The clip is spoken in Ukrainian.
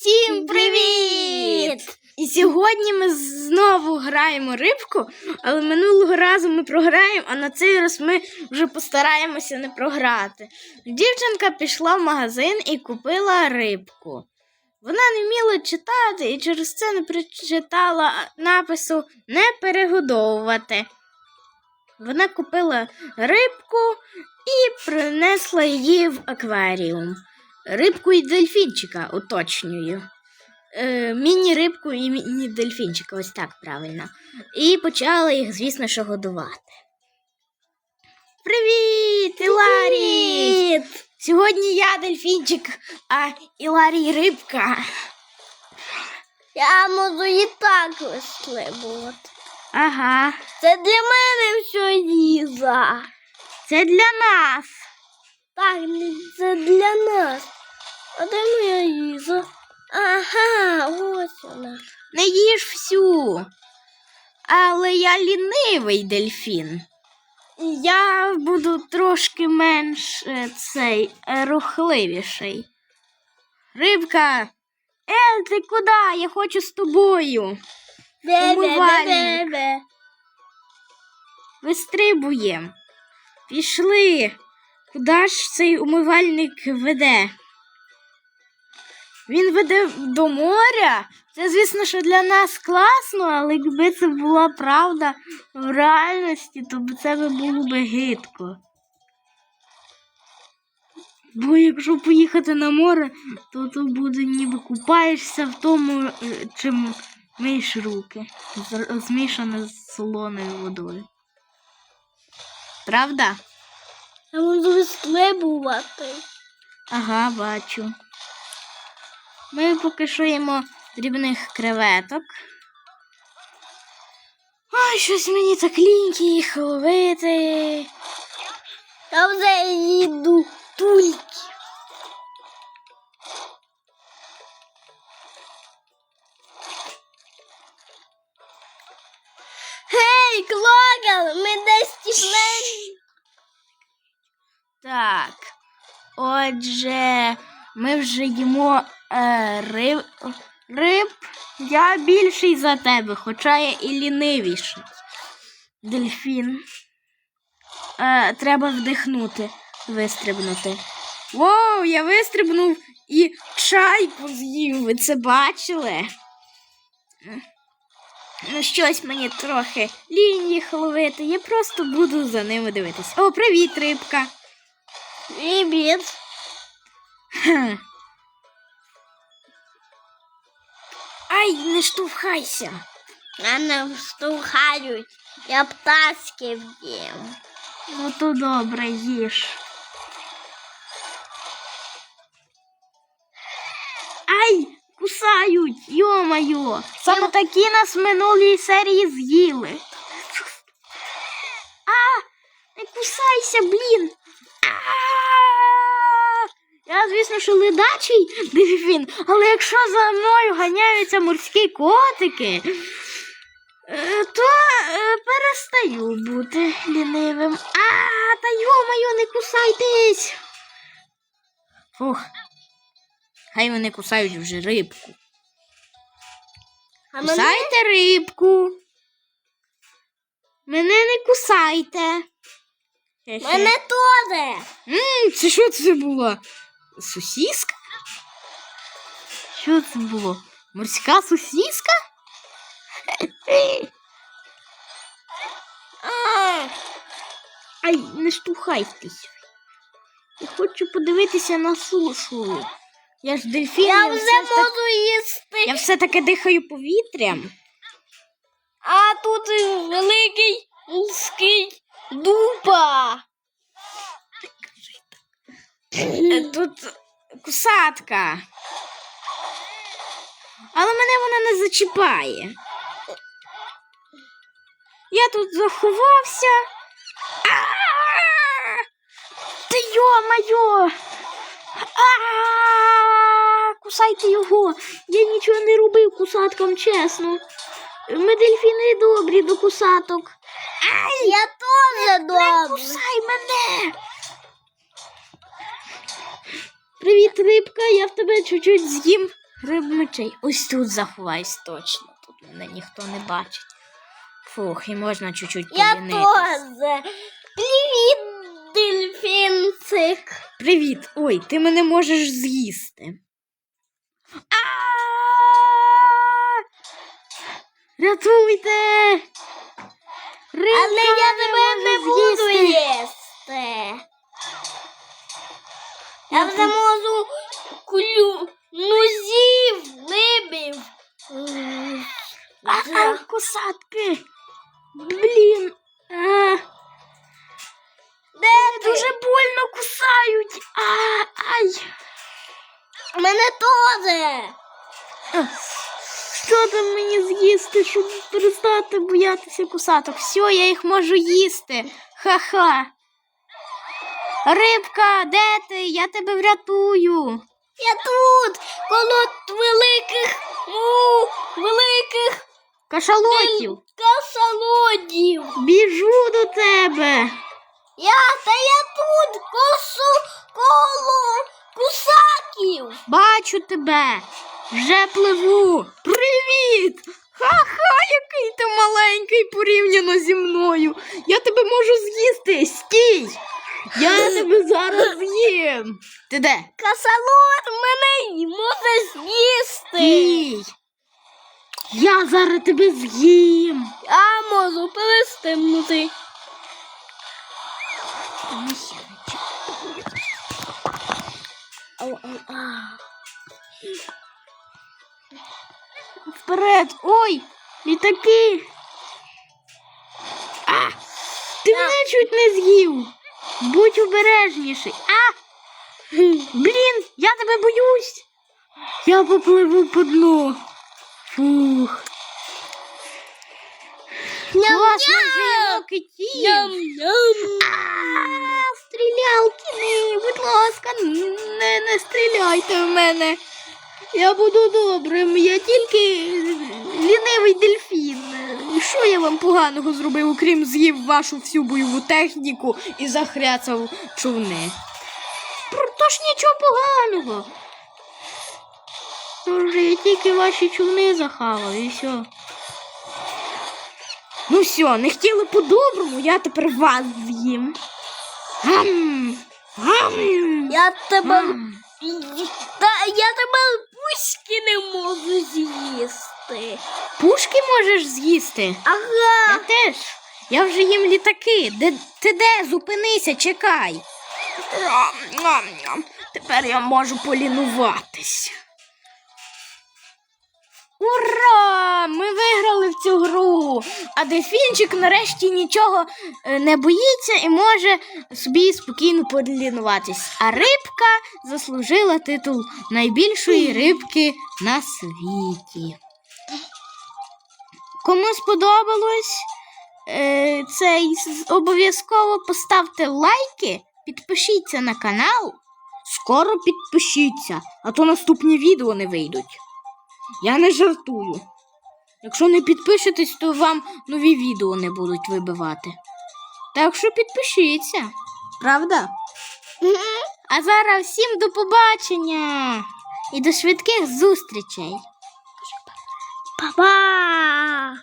Всім привіт! І сьогодні ми знову граємо рибку, але минулого разу ми програємо, а на цей раз ми вже постараємося не програти. Дівчинка пішла в магазин і купила рибку. Вона не вміла читати і через це не прочитала напису не перегодовувати. Вона купила рибку і принесла її в акваріум. Рибку і дельфінчика, уточнюю. Е, міні-рибку і міні-дельфінчика, ось так правильно. І почала їх, звісно, що годувати. Привіт, Іларій! Сьогодні я дельфінчик, а Іларій рибка. Я можу і так вислибувати. Ага, Це для мене все їза. це для нас. Так, це для нас. А де моя їза? Ага, ось вона. Не їж всю. Але я лінивий дельфін. Я буду трошки менш е, цей е, рухливіший. Рибка, Ель, ти куди? Я хочу з тобою. Умивальник. Вистрибуємо. Пішли. Куди ж цей умивальник веде? Він веде до моря. Це, звісно, що для нас класно, але якби це була правда в реальності, то б це було би гидко. Бо якщо поїхати на море, то то буде ніби купаєшся в тому, е, чим миєш руки, змішане з солоною водою. Правда? Я можу вислибувати. Ага, бачу. Ми поки що їмо дрібних креветок. Ой, щось мені так ліньки їх ловити. Я вже їду тульки. Гей, Клоган, ми десь тіплені. Так. Отже, ми вже їмо е, риб, риб. Я більший за тебе, хоча я і лінивіший. Дельфін. Е, треба вдихнути, вистрибнути. Воу, я вистрибнув і чайку з'їв. Ви це бачили? Ну, щось мені трохи лінь їх ловити. Я просто буду за ними дивитись. О, привіт, рибка. Привіт. Хм. Ай, не штовхайся. Мене штовхають. Я пташки в'їм. Ну то добре, їж. Ай, кусають, йо-моє. Саме такі нас в минулій серії з'їли. А, не кусайся, блін. Я, звісно, що ледачий дельфін, але якщо за мною ганяються морські котики, е, то е, перестаю бути лінивим. А, та йо-моє, не кусайтесь. Фух. Хай вони кусають вже рибку. А мене Кусайте рибку. Мене не кусайте. Мене теж. М, це що це було? Сосіска? Що це було? Морська сосіска? А, Ай, не штовхайтесь. Я хочу подивитися на сушу. Я ж дельфін. я все вже ж так- можу їсти. я все-таки дихаю повітрям. А тут великий луский дупа. Тут кусатка. Але мене вона не зачіпає. Я тут заховався. Та йо-моє! А! Кусайте його. Я нічого не робив кусаткам, чесно. Ми дельфіни добрі до кусаток. Ай! Я теж Не добре. кусай мене! Привіт, рибка, я в тебе чуть-чуть з'їм Гриб мечей. Ось тут заховаюсь точно. Тут мене ніхто не бачить. Фух, і можна чуть-чуть Я тоже. Привіт, дельфінцик. Привіт! Ой, ти мене можеш з'їсти. Рятуйте! Рибка Але я тебе не буду їсти. Я вже можу кулю, ну зів, либів. А, а, кусатки! Блін! А, Де ти? дуже больно кусають! А, ай! Мене теж. Що там мені з'їсти, щоб перестати боятися кусаток? Все, я їх можу їсти. Ха-ха. Рибка, де ти? Я тебе врятую. Я тут, коло великих, у, великих Кашалотів. касалодів. Біжу до тебе. Я, та я тут, косу, коло кусаків. Бачу тебе. Вже пливу. Привіт! Ха-ха, який ти маленький порівняно зі мною. Я тебе можу з'їсти. Стій! Я тебе зараз з'їм. Ти де? Касалот мене може з'їсти. Стій! Я зараз тебе з'їм. Я можу перестигнути. Ау, ау, ау. Вперед! Ой! Літаки! А! Ти мене чуть не з'їв! Будь обережніший! А! Блін, я тебе боюсь! Я попливу по дну. Фух. Класно вже китів. Стрілялки, будь ласка, не, не стріляйте в мене. Я буду добрим, я тільки лінивий дельфін. І Що я вам поганого зробив, окрім з'їв вашу всю бойову техніку і захряцав човни? Про- Тож нічого поганого. Тож я тільки ваші човни захавав і все. Ну все, не хотіли по-доброму, я тепер вас з'їм. Гам! Гам! Я тебе. Та я тебе не можу з'їсти. Пушки можеш з'їсти? Я теж. Я вже їм літаки. Де, ти де? Зупинися, чекай. Тепер я можу полінуватись. Ура! Ми виграли в цю гру. А дельфінчик нарешті нічого е, не боїться і може собі спокійно полінуватись. А рибка заслужила титул найбільшої рибки на світі. Кому сподобалось е, цей обов'язково поставте лайки, підпишіться на канал. Скоро підпишіться, а то наступні відео не вийдуть. Я не жартую. Якщо не підпишетесь, то вам нові відео не будуть вибивати. Так що підпишіться. Правда? А зараз всім до побачення і до швидких зустрічей. Па-па.